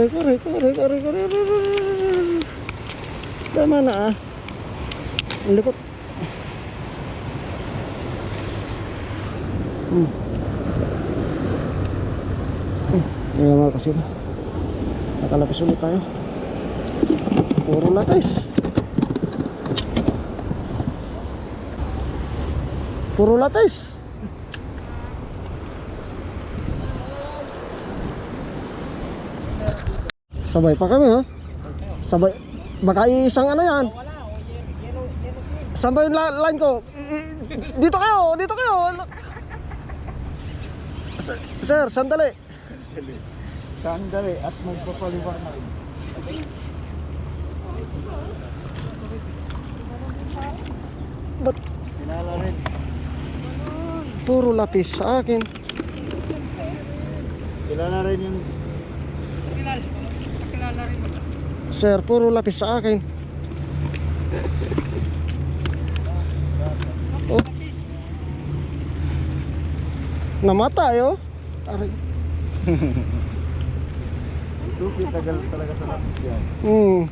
Aray ko, aray ko, aray ko, aray ko, aray ko, aray ko. Tama na ah. Ang likot. Hmm. Hmm. Ayan mga kasino. Nakalapis ulit tayo. Puro latis. Puro latis. Sabay pa kami ha. Sabay. Baka isang ano yan. Saan ba yung line ko? Dito kayo, dito kayo. Sir, sandali. Sandali at magpapaliwanag. Ba't Kilala rin. puro lapis sa akin? Kilala rin yung Sir, puro lapis sa akin. Oh. Namatay oh. Aray. Lupi tagal talaga sa lapis yan. Hmm.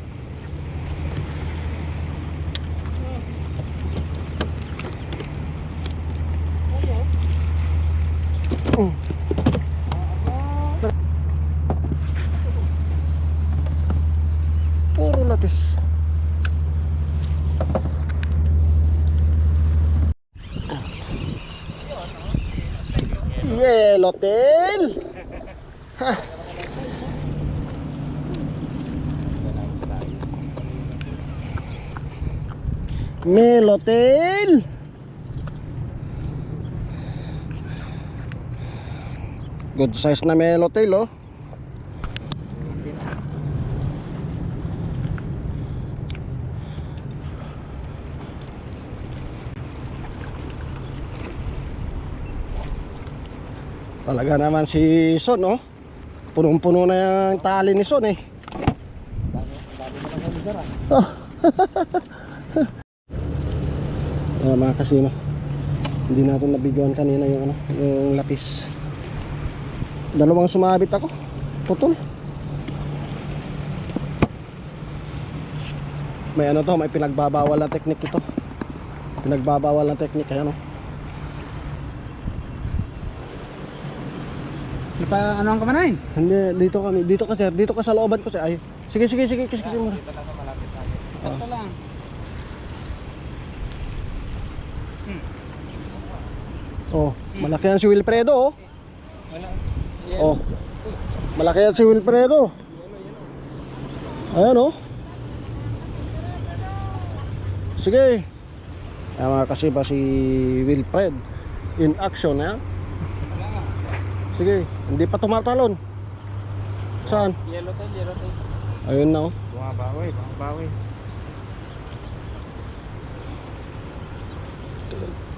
Hmm. Puro lapis. Tail. Ha. Melotel. Good size na melotel oh. Talaga naman si Son oh. Punong-puno na yung tali ni Son eh. Oh. Ayan mga kasino Hindi natin nabidyoan kanina yung ano Yung lapis Dalawang sumabit ako Putol May ano to May pinagbabawal na teknik ito Pinagbabawal na teknik Ayan o Napa, ano ang kamanain? Hindi dito kami Dito ka sir Dito ka sa looban ko sir Ay Sige sige sige Kis kis muna Ito lang. Oh Malaki yan si Wilfredo oh Wala. Oh. Malaki yan si Wilfredo. Ayan oh. Sige. Ayan mga kasi ba si Wilfred in action ha? Sige, hindi pa tumatalon. Saan? Yellow tail, yellow tail. Ayun na oh. Bumabawi, bumabawi.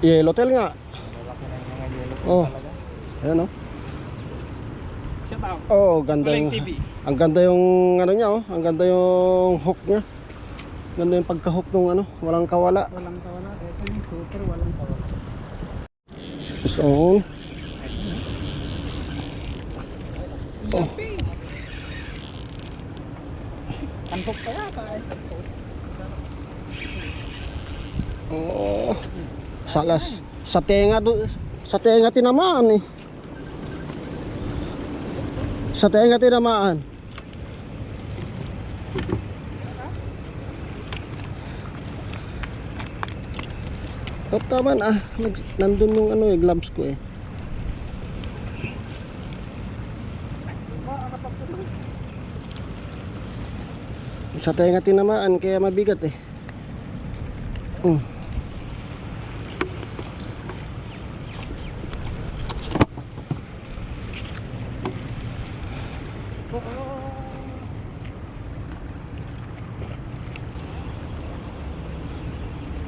Yellow tail nga. Malaki na yung mga yellow Oh. talaga. Ayan oh. Shout out. Oh, ganda Kuleng yung TV. Ang ganda yung ano niya oh, ang ganda yung hook niya. Ganda yung pagka-hook nung ano, walang kawala. Walang kawala. Ito yung super, walang kawala. So, oh, Antok pa yata eh. oh, salas sa tenga do, sa tenga tinamaan eh. Sa tenga tinamaan. Oh, tama na. Nandun yung ano eh, gloves ko eh. Sa tenga tinamaan kaya mabigat eh. Mm.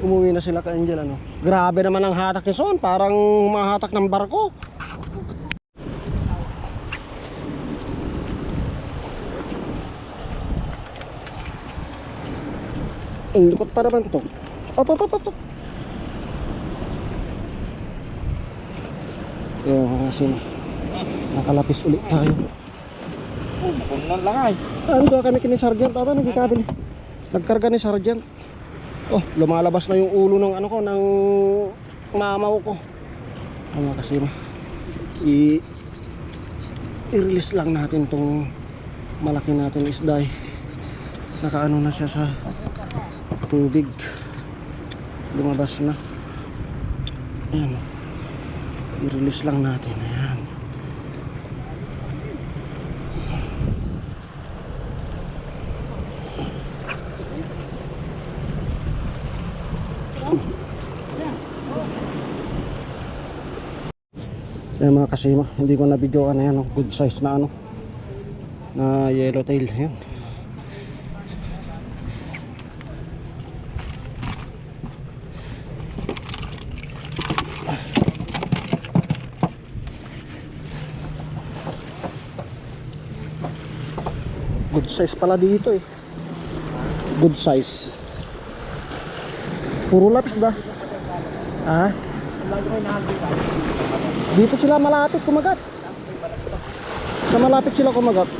Umuwi na sila ka Angel ano. Grabe naman ang hatak ni Son, parang mahatak ng barko. Ang lupot pa naman ito. Op, op, op, op. Ayan, kasi nakalapis ulit tayo. Kunan lang ay. Ando kami kini Sergeant ata nagkakabil. Nagkarga ni Sergeant. Oh, lumalabas na yung ulo ng ano ko ng mamaw ko. Ano kasi i i-release lang natin tong malaki natin isda eh. Nakaano na siya sa tubig. Lumabas na. Ayan. I-release lang natin. Ayan. Yan mga kasima, hindi ko na videoan na yan, oh. good size na ano na yellowtail yun. Good size pala dito eh. Good size. Puro lapis ba? Ah? Dito sila malapit kumagat. Sa malapit sila kumagat.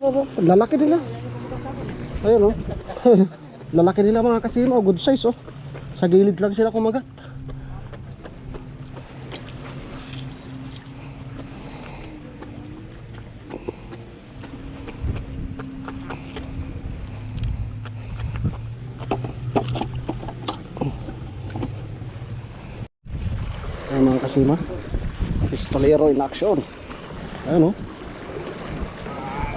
Oo, Lalaki nila. Ayun oh. Lalaki nila mga kasino, oh, good size oh. Sa gilid lang sila kumagat. Ayun mga kasima. Pistolero in action. Ayun oh.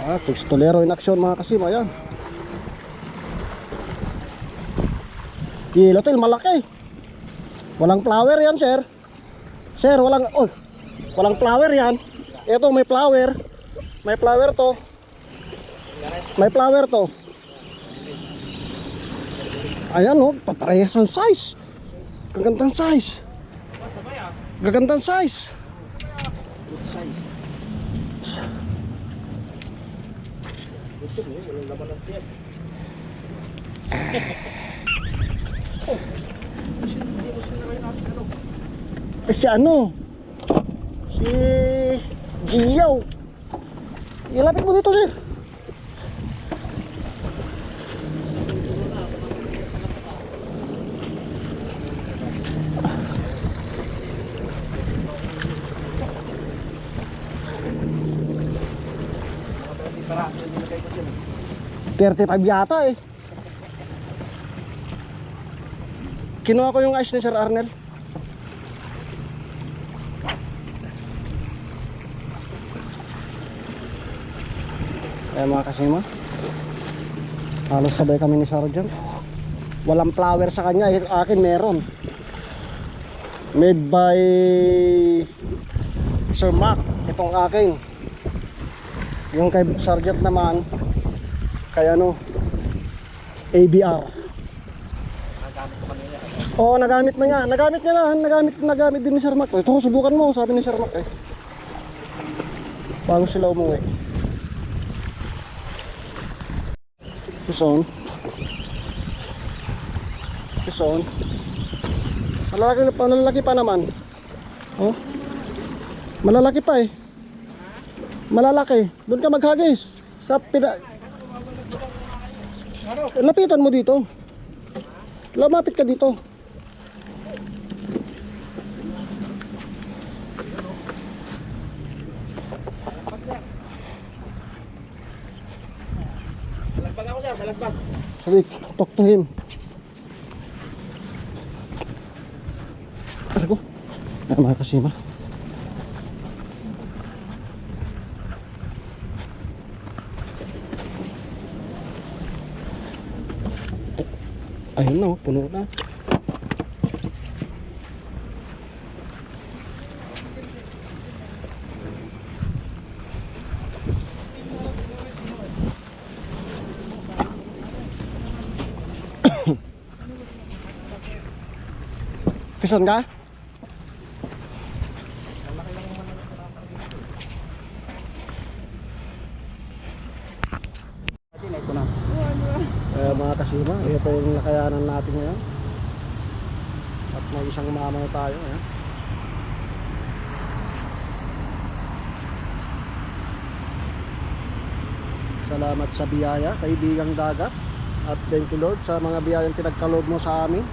Ah, pistolero in action mga kasima, yan. Yellowtail, malaki. Walang flower yan, sir. Sir, walang, oh, walang flower yan. Ito, may flower. May flower to. May flower to. Ayan, oh, paparehas ang size. Gagandang size. Gagandang size. Eh si ano? Si Giyaw. Ilapit mo dito, sir. 35 yata eh. Kinuha ko yung ice ni Sir Arnel. Ayan mga kasima. Halos sabay kami ni Sergeant. Walang flower sa kanya, eh, akin meron. Made by Sir Mac, itong akin. Yung kay Sergeant naman, kay ano, ABR. Kanina. Oo, nagamit mo niya. Nagamit niya na. Nagamit, nagamit din ni Sir Mac. Ito, subukan mo, sabi ni Sir Mac eh. Bago sila umuwi. Ison. Ison. Malalaki, pa, malalaki pa naman. Oh. Malalaki pa eh malalaki doon ka maghagis sa pina lapitan mo dito lamapit ka dito Malagbag ako sir, malagbag. Sorry, talk to him. Argo. Ah, mga kasima. Ayun na, oh, puno na. Pisan ka? Ito na. Eh, mga kasima, ito yung nakayanan natin ngayon. At may isang mamaw tayo. Eh. Salamat sa biyaya, kaibigang dagat. At thank you Lord sa mga biyayang pinagkaloob mo sa amin.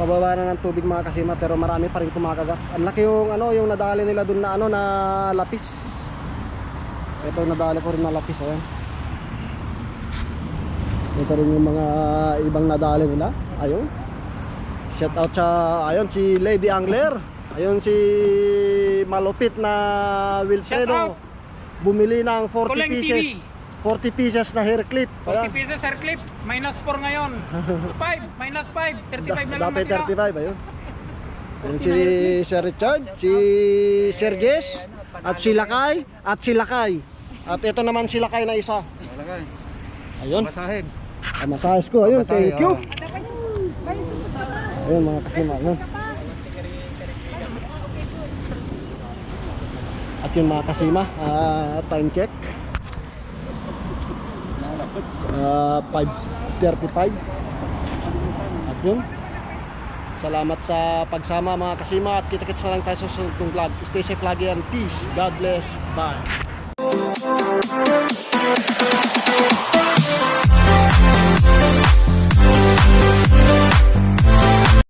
Pababa na ng tubig mga kasima pero marami pa rin kumakagat. Ang laki yung ano, yung nadali nila dun na ano na lapis. Ito nadali ko rin na lapis ayan. Ito rin yung mga ibang nadali nila. Ayun. Shout out sa ayun si Lady Angler. Ayun si malupit na Wilfredo. Bumili ng 40 Kuleng pieces. TV. 40 pieces na hair clip. 40 Ayan. pieces hair clip, minus 4 ngayon. 5, minus 5, 35 na lang Dapat natira. 35 ayun. Ayun si Sir Richard, si Sir Jess, at si Lakay, at si Lakay. At ito naman si Lakay na isa. Balagay. Ayun. Masahin. Ang massage ko. Ayun, Masahe, thank you. Ayun mga kasima. Ayun. At yung mga kasima, ah, time check. Ah, 5.35. At yun. Salamat sa pagsama mga kasima at kita-kits na lang tayo sa susunod kong vlog. Stay safe lagi and peace. God bless. Bye.